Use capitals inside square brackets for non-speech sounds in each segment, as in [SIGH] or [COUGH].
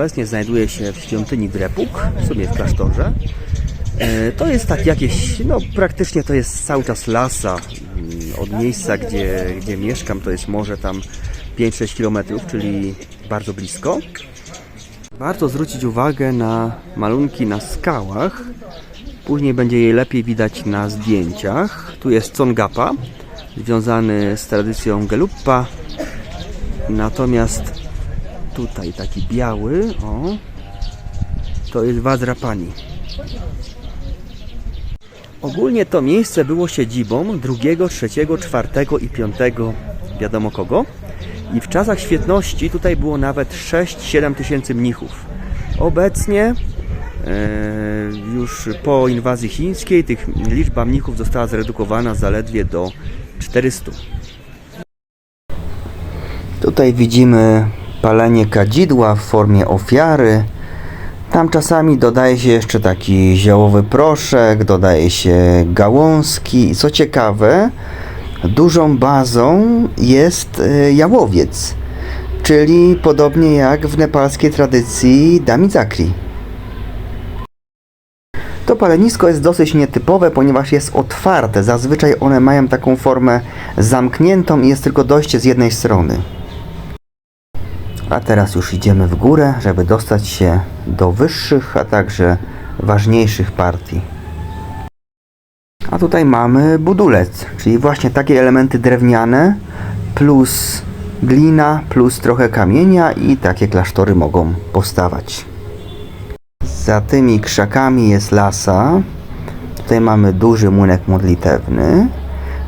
obecnie znajduje się w świątyni Drepuk, w sumie w klasztorze. E, To jest tak jakieś, no praktycznie to jest cały czas lasa. Mm, Od miejsca, gdzie, gdzie mieszkam, to jest może tam 5-6 km, czyli bardzo blisko. Warto zwrócić uwagę na malunki na skałach. Później będzie je lepiej widać na zdjęciach. Tu jest Tsongapa, związany z tradycją Geluppa. Natomiast tutaj taki biały, o, to jest Vajrapani. Ogólnie to miejsce było siedzibą drugiego, trzeciego, czwartego i piątego wiadomo kogo. I w czasach świetności tutaj było nawet 6-7 tysięcy mnichów. Obecnie e, już po inwazji chińskiej tych liczba mnichów została zredukowana zaledwie do 400. Tutaj widzimy palenie kadzidła w formie ofiary. Tam czasami dodaje się jeszcze taki ziołowy proszek, dodaje się gałązki. Co ciekawe, dużą bazą jest e, jałowiec, czyli podobnie jak w nepalskiej tradycji damizakri. To palenisko jest dosyć nietypowe, ponieważ jest otwarte. Zazwyczaj one mają taką formę zamkniętą i jest tylko dojście z jednej strony. A teraz już idziemy w górę, żeby dostać się do wyższych, a także ważniejszych partii. A tutaj mamy budulec, czyli właśnie takie elementy drewniane plus glina, plus trochę kamienia i takie klasztory mogą powstawać. Za tymi krzakami jest lasa. Tutaj mamy duży młynek modlitewny.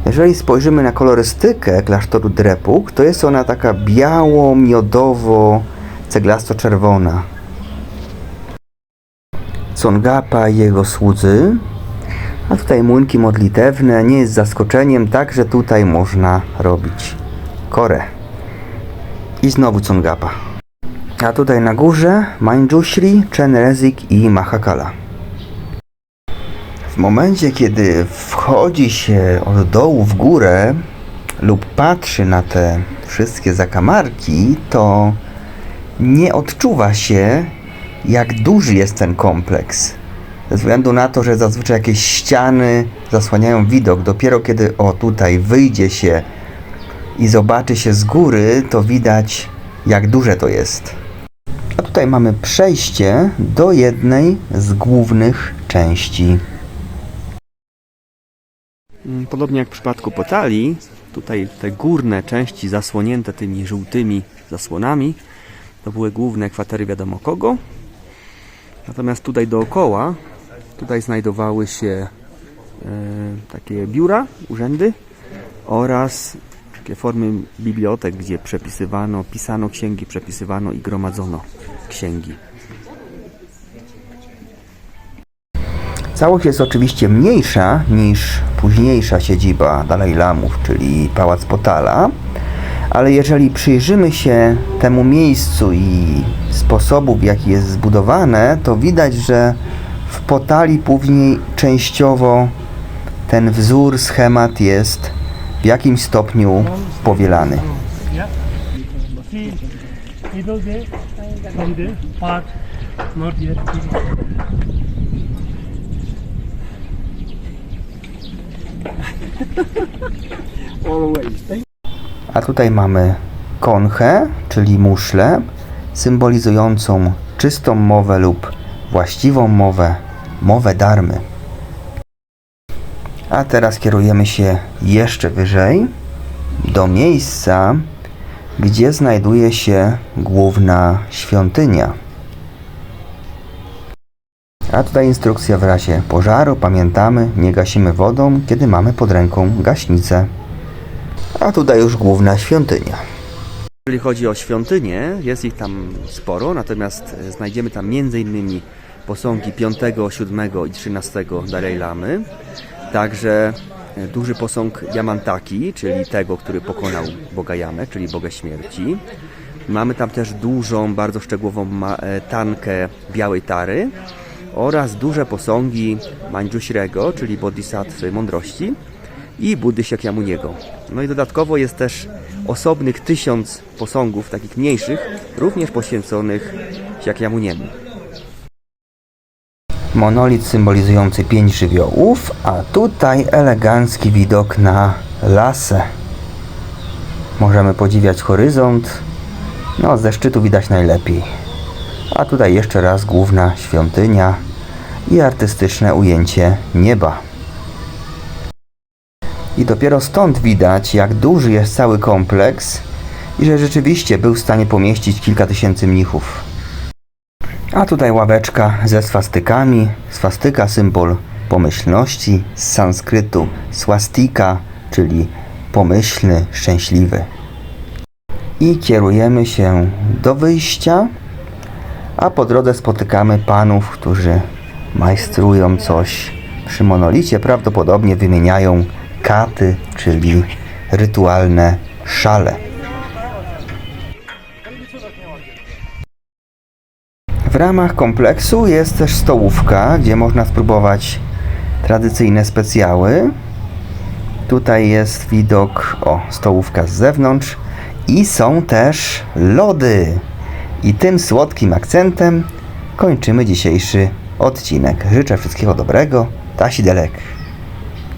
Jeżeli spojrzymy na kolorystykę klasztoru Drepuk, to jest ona taka biało-miodowo-ceglasto-czerwona. Tsongapa i jego słudzy. A tutaj młynki modlitewne nie jest zaskoczeniem, także tutaj można robić korę. I znowu Tsongapa. A tutaj na górze Manjushri, Chenrezik i Mahakala. W momencie, kiedy wchodzi się od dołu w górę lub patrzy na te wszystkie zakamarki, to nie odczuwa się, jak duży jest ten kompleks. Ze względu na to, że zazwyczaj jakieś ściany zasłaniają widok. Dopiero kiedy o tutaj wyjdzie się i zobaczy się z góry, to widać, jak duże to jest. A tutaj mamy przejście do jednej z głównych części. Mm, Podobnie jak w przypadku Potali, tutaj te górne części zasłonięte tymi żółtymi zasłonami to były główne kwatery wiadomo kogo. Natomiast tutaj dookoła, tutaj znajdowały się e, takie biura, urzędy oraz takie formy bibliotek, gdzie przepisywano, pisano księgi, przepisywano i gromadzono księgi. Całość jest oczywiście mniejsza niż późniejsza siedziba Dalaj Lamów, czyli Pałac Potala, ale jeżeli przyjrzymy się temu miejscu i sposobu, w jaki jest zbudowane, to widać, że w Potali później częściowo ten wzór, schemat jest w jakimś stopniu powielany. [LAUGHS] A tutaj mamy konchę, czyli muszlę, symbolizującą czystą mowę lub właściwą mowę, mowę darmy. A teraz kierujemy się jeszcze wyżej do miejsca, gdzie znajduje się główna świątynia. A tutaj instrukcja w razie pożaru. Pamiętamy, nie gasimy wodą, kiedy mamy pod ręką gaśnicę. A tutaj już główna świątynia. Jeżeli chodzi o świątynię, jest ich tam sporo, natomiast e, znajdziemy tam m.in. posągi 5, 7 i 13 Dalai Lamy. Także e, duży posąg Yamantaki, czyli tego, który pokonał Boga Jamę, czyli Boga Śmierci. Mamy tam też dużą, bardzo szczegółową e, tankę Białej Tary oraz duże posągi Manjushriego, czyli Bodhisattwy Mądrości i Buddy Shakyamuniego. No i dodatkowo jest też osobnych tysiąc posągów, takich mniejszych, również poświęconych Siakiamuniemy. Monolit symbolizujący pięć żywiołów, a tutaj elegancki widok na lasę. Możemy podziwiać horyzont. No, ze szczytu widać najlepiej. A tutaj jeszcze raz główna świątynia i artystyczne ujęcie nieba. I dopiero stąd widać, jak duży jest cały kompleks i że rzeczywiście był w stanie pomieścić kilka tysięcy mnichów. A tutaj ławeczka ze swastykami. Swastyka symbol pomyślności z sanskrytu swastika, czyli pomyślny, szczęśliwy. I kierujemy się do wyjścia, a po drodze spotykamy panów, którzy majstrują coś przy monolicie. Prawdopodobnie wymieniają katy, czyli rytualne szale. W ramach kompleksu jest też stołówka, gdzie można spróbować tradycyjne specjały. Tutaj jest widok, o, stołówka z zewnątrz i są też lody. I tym słodkim akcentem kończymy dzisiejszy odcinek. Życzę wszystkiego dobrego. Tasidelek.